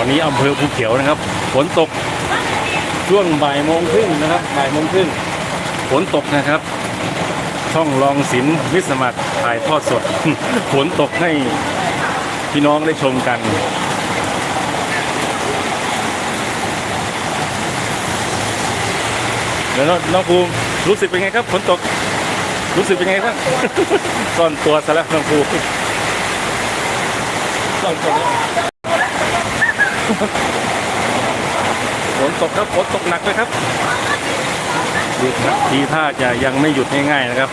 อนนี้อำเภอภูเขียวนะครับ ฝนตกช่วงบ่ายโมงครึ่งนะครับบ่ายโมงครึ่งฝนตกนะครับ ช่องลองศิลป์มิสมัครถ่ายทอดสด ฝนตกให้พี่น้องได้ชมกันแล้วน้องภูมิรู้สึกเป็นไงครับฝนตกรู้สึกเป็นไงบ้างซ่อนตัวซะแล้วน้องภูมิซ่อนตัว ฝนตกครับฝนตกหนักเลยครับดูครับทีท่าจะยังไม่หยุดง่ายๆนะครับ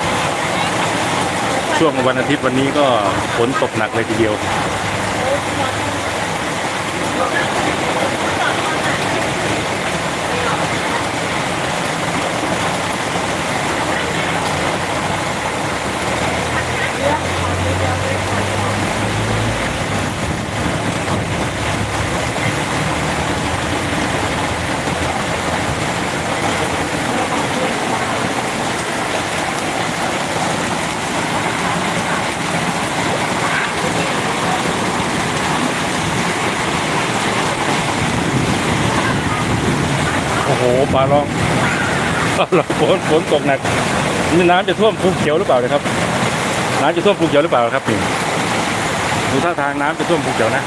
ช่วงวันอาทิตย์วันนี้ก็ฝนตกหนักเลยทีเดียว โอ้โหปลาร้องปลาร้องฝนฝนตกหนักนี่น้ำจะท่วมภูเขียวหรือเปล่าเลยครับ น้ำจะท่วมภูเขียวหรือเปล่าครับนี่ดูท่าทางน้ำจะท่วมภูเขียวนะ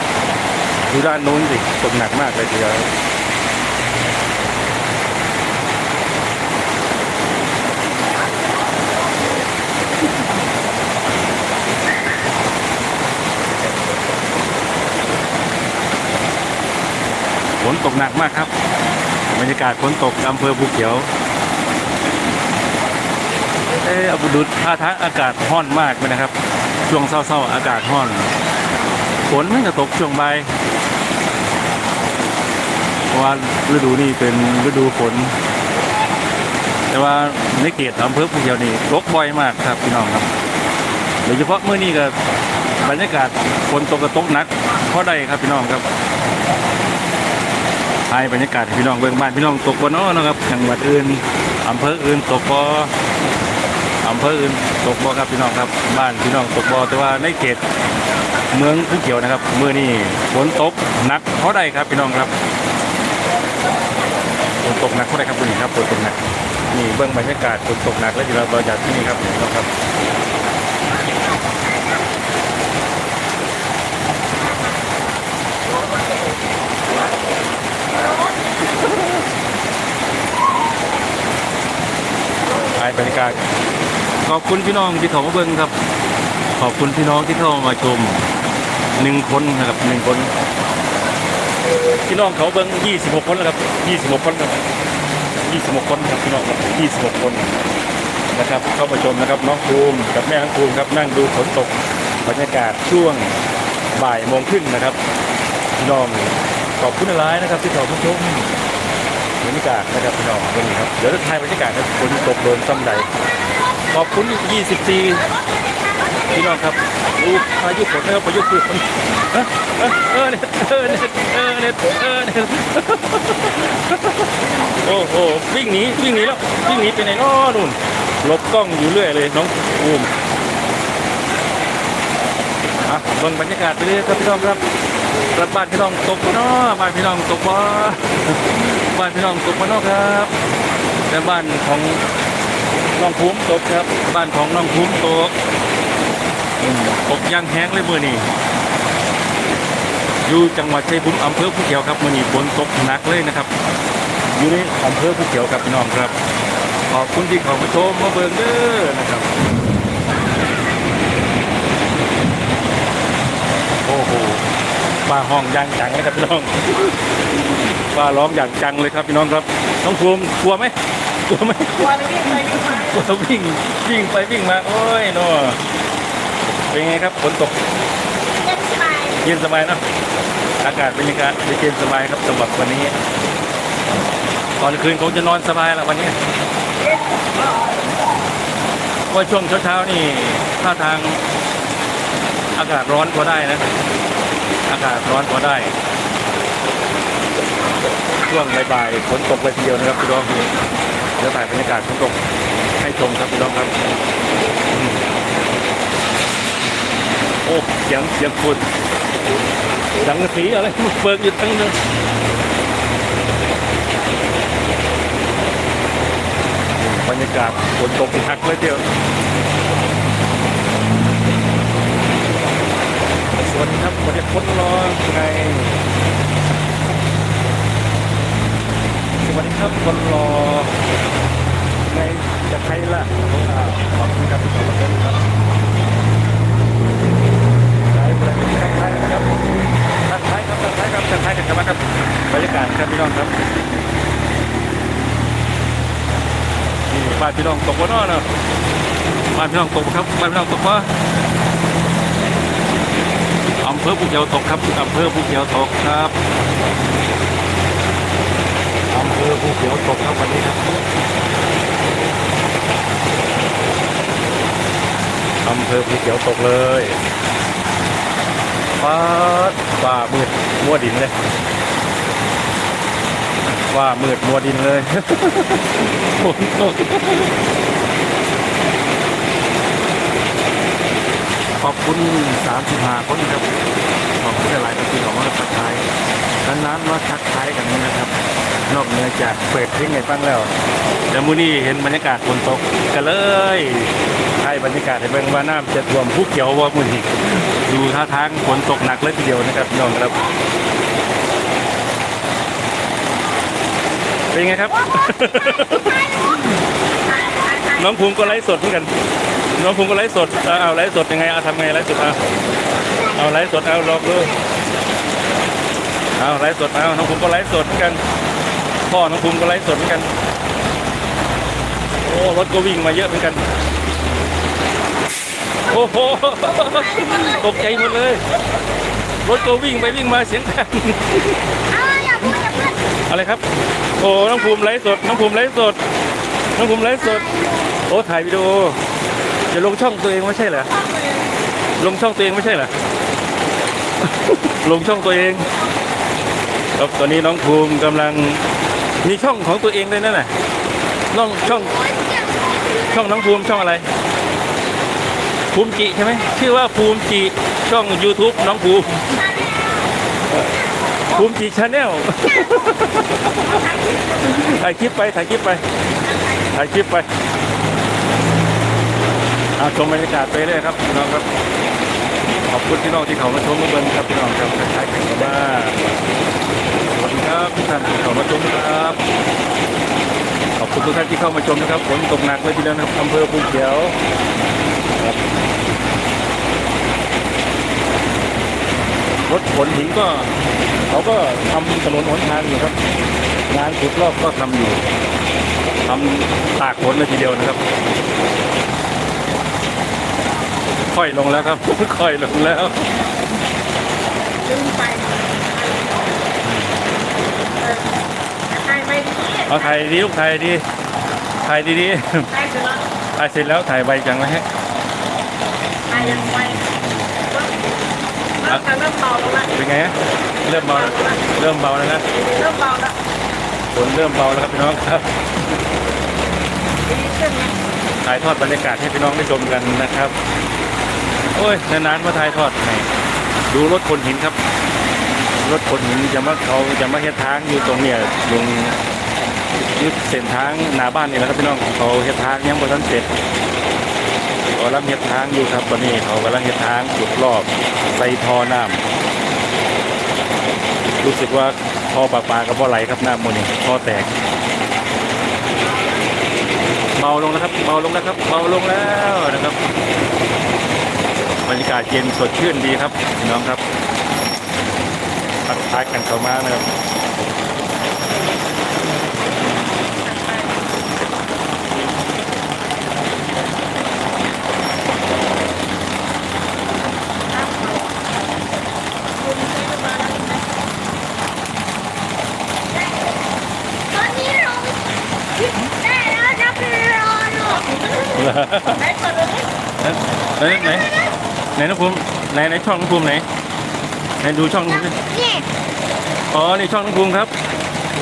ดูด้านนู้นสิตกหนักมากเลยทีเดียวฝนตกหนักมากครับ บรรยากาศฝนตกอำเภอภูเขียว เออเอาดูท่าทางอากาศร้อนมากเลยนะครับ ช่วงเศร้าๆอากาศร้อน ฝนมันจะตกช่วงบ่ายเพราะว่าฤดูนี้เป็นฤดูฝน แต่ว่าในเขตอำเภอภูเขียวนี่ตกบ่อยมากครับพี่น้องครับ โดยเฉพาะเมื่อนี้ก็บรรยากาศฝนตกกระตกหนักเพราะใดครับพี่น้องครับ ถ่ายบรรยากาศพี่น้องเบิ่งบ้านพี่น้องตกบ่เนาะนะครับจังหวัดอื่นอำเภออื่นตกบ่อำเภออื่นตกบ่ครับพี่น้องครับบ้านพี่น้องตกบ่แต่ว่าในเขตเมืองภูเขียวนะครับเมื่อนี้ฝนตกหนักเท่าใดครับพี่น้องครับฝนตกหนักเท่าใดครับคุณนี่ครับฝนตกหนักนี่เบิ่งบรรยากาศฝนตกหนักแล้วที่เราเราจากที่นี่ครับพี่น้องครับถ่ายบ รรยากาศขอบคุณพี่น้องที่เขามาเบิ่งครับ ขอบคุณพี่น้องที่เข้ามาชมหนึ่งคนนะครับหนึ่งคน พี่น้องเขาเบิ้ง26คนแล้วครับ26คนครับ26คนครับพี่น้องครับ26คนนะครับ เข้ามาชมนะครับน้องภูมิกับแม่น้งภูมิครับนั่งดูฝนตกบรรยากาศช่วงบ่ายโมงครึ่งนะครับพี่น้องขอบคุณหลายนะครับที่เขามาชม บรรยากาศนะครับพี่น้องวันนี้ครับเดี๋ยวจะถ่ายบรรยากาศครับฝนตกโดนซ้ำใดขอบคุณอีก24 พี่น้องครับดูพายุฝนนะครับพายุฝนเออเออเน็ตเออเน็ตเออเน็ตเออเน็ตโอ้โหวิ่งหนีวิ่งหนีแล้ววิ่งหนีไปไหนน้อนู่นหลบกล้องอยู่เรื่อยเลยน้องอูมอะบิ่งบรรยากาศไปเลยครับพี่น้องครับกลับบ้านพี่น้องตกบ่เนาะบ้านพี่น้องตกบ่ บ้านพี่น้องตกบ่เนาะครับแต่บ้านของน้องภูมิตกครับ บ้านของน้องภูมิตกตกยางแห้งเลยมือนี่อยู่จังหวัดชัยภูมิอำเภอภูเขียวครับมือนี่ฝนตกหนักเลยนะครับ อยู่ในอำเภอภูเขียวครับพี่น้องครับ ขอบคุณที่เข้ามาชมมาเบิ่งเด้อนะครับโอ้โหป้าห้องยางจังเลยครับพี่น้อง ป้าร้องอย่างจังเลยครับพี่น้องครับน้องภูมิกลัวไหมกลัวไหมวันนี้ไปวิ่งมากลัววิ่งวิ่งไปวิ่งมาโอ้ยเนาะเป็นไงครับฝนตกเล่นสบายเย็นสบายเนอะอากาศบรรยากาศเย็นสบายครับสำหรับวันนี้ตอนคืนคงจะนอนสบายแล้ววันนี้ว่าช่วงเช้าๆนี่ท่าทางอากาศร้อนพอได้นะ อากาศร้อนพอได้ ช่วงบ่ายๆฝนตกเลยทีเดียวนะครับพี่น้องเดี๋ยวถ่ายบรรยากาศฝนตกให้ชมครับพี่น้องครับโอ้เสียงเสียงฝุ่นสังกะสีอะไรเบิกอยู่ทั้งนึงบรรยากาศฝนตกหักเลยเดียวสวัสดีครับสวัสดีคนรอไงสวัสดี ครับคนรอไงจะใครล่ะขอบคุณครับที่ขอบคุณครับสายบริการทักทายครับทักทายครับทักทายครับทักทายกันครับครับบรรยากาศครับพี่น้องครับนี่บ้านพี่น้องตกวะเนาะเนาะบ้านพี่น้องตกครับบ้านพี่น้องตกวะอำเภอภูเขียวตกครับอำเภอภูเขียวตกครับ อำเภอภูเขียวตกครับวันนี้ครับอำเภอภูเขียวตกเลยฟ้าฟ้ามืดมัวดินเลยฟ้ามืดมัวดินเลยฝนตกขอบคุณสามสิบห้าคนครับ ขอบคุณหลายๆที่ของมาทักทายนานๆมาทักทายกันนะครับ นอกเหนือจากเปิดเพลงให้ฟังแล้วแต่มื้อนี้เห็นบรรยากาศฝนตกกันเลยให้บรรยากาศให้เบิ่งว่าน้ำจะท่วมภูเขียวว่ามื้อนี้ดูท่าทางฝนตกหนักเลยทีเดียวนะครับพี่น้องครับเป็นไงครับ น้องภูมิก็ไลฟ์สดเหมือนกัน น้องภูมิก็ไลฟ์สด เอาเอาไลฟ์สดยังไง เอาทำไงไลฟ์สดเอาเอาไลฟ์สด เอาลองดูเอาไลฟ์สด เอา น้องภูมิก็ไลฟ์สดเหมือนกัน พ่อน้องภูมิก็ไลฟ์สดเหมือนกัน โอ้รถก็วิ่งมาเยอะเหมือนกัน โอ้โหตกใจหมดเลย รถก็วิ่งไปวิ่งมาเสียงดังเอาอย่าพูดอย่าพูดอะไรครับ โอ้น้องภูมิไลฟ์สด น้องภูมิไลฟ์สด น้องภูมิไลฟ์สด โอ้ถ่ายวิดีโอจะลงช่องตัวเองไม่ใช่เหรอ ลงช่องตัวเองไม่ใช่เหรอ ลงช่องตัวเองครับตอนนี้น้องภูมิกำลัง มีช่องของตัวเองเลยนั่นน่ะน้องช่องช่องน้องภูมิช่องอะไร ภูมิจิใช่ไหมชื่อว่าภูมิจิช่อง YouTube น้องภูมิภูมิจิชาแนลถ่ายคลิปไปถ่ายคลิปไปถ่ายคลิปไปอาชมบรรยากาศไปเลยครับพี่น้องครับ ขอบคุณพี่น้องที่เขามาชมมาเบิ่งครับพี่น้องครับทักทายกันเข้ามา ครับทุกท่านที่เขามาชมครับ ขอบคุณทุกท่านที่เข้ามาชมนะครับฝนตกหนักเลยทีเดียวนะครับอำเภอภูเขียวครับรถขนหินก็เขาก็ทำถนนหนทางอยู่ครับ งานขุดรอบก็ทำอยู่ทำตากฝนเลยทีเดียวนะครับ ค่อยลงแล้วครับค่อยลงแล้ว ลืมไป ถ่ายไปดีเอาถ่ายดีลูกถ่ายดีถ่ายดีถ่ายเสร็จแล้วๆถ่ายเสร็จแล้วถ่ายใบจังไหมฮะถ่ายยังไงเริ่มเริ่มเบาลงละเป็นไงฮะเริ่มเบาแล้วเริ่มเบาแล้วนะเริ่มเบาแล้วฝนเริ่มเบาแล้วครับพี่น้องครับดีขึ้นนะถ่ายทอดบรรยากาศให้พี่น้องได้ชมกันนะครับ โอ้ยนานๆมาถ่ายทอดให้ดูรถคนหินครับ รถคนหินจะมาเขาจะมาเฮ็ดทางอยู่ตรงเนี่ยลงยึดเส้นทางหน้าบ้านนี่แหละครับพี่น้องเขาเฮ็ดทางยังบ่ทันเสร็จกำลังเฮ็ดทางอยู่ครับตอนนี้เขากำลังเฮ็ดทางจุดรอบใส่ท่อน้ำรู้สึกว่าท่อปลาปลากับบ่ไหลครับน้ำมันนี่ท่อแตกเบาลงแล้วครับเบาลงแล้วครับเบาลงแล้วนะครับบรรยากาศเย็นสดชื่นดีครับน้องครับ ทักทายกันเข้ามานะครับตอนนี้เราได้แล้วจะไปรอหนูไหนเปิดดูดิไหนไหนไหนน้องภูมิไหนไหนช่องน้องภูมิไหน ไหนดูช่องน้องภูมิดินี่อ๋อ นี่ช่องน้องภูมิครับ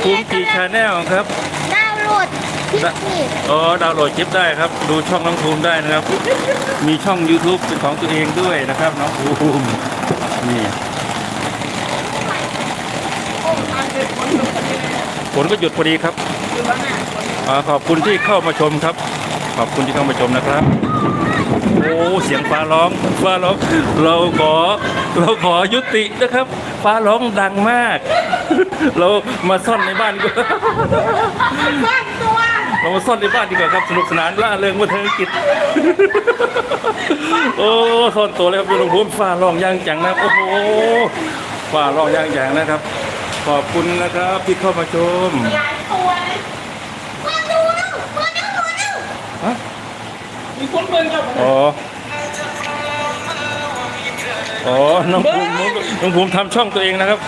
ภูมิจีชาแนลครับ ดาวน์โหลดคลิปนี่อ๋อ ดาวน์โหลดคลิปได้ครับ ดูช่องน้องภูมิได้นะครับ มีช่อง YouTube เป็นของตัวเองด้วยนะครับ น้องภูมิ นี่ฝนก็หยุดพอดีครับอ่าขอบคุณที่เข้ามาชมครับ ขอบคุณที่เข้ามาชมนะครับ โอ้เสียงฟ้าร้องฟ้าร้องเราขอเราขอยุตินะครับ ฟ้าร้องดังมาก เรามาซ่อนในบ้านดีกว่าซ่อนตัวเรามาซ่อนในบ้านดีกว่าครับสนุกสนานล่าเริงวัฒนกิจโอ้ซ่อนตัวเลยครับดูลงพูนฟ้าร้องย่างจังนะครับโอ้โหฟ้าร้องย่างจังนะครับ ขอบคุณนะครับที่เข้ามาชม มีคนเบิ่งเจ้าอ๋อ อ๋อ น้องภูมิน้องภูมิทำช่องตัวเองนะครับ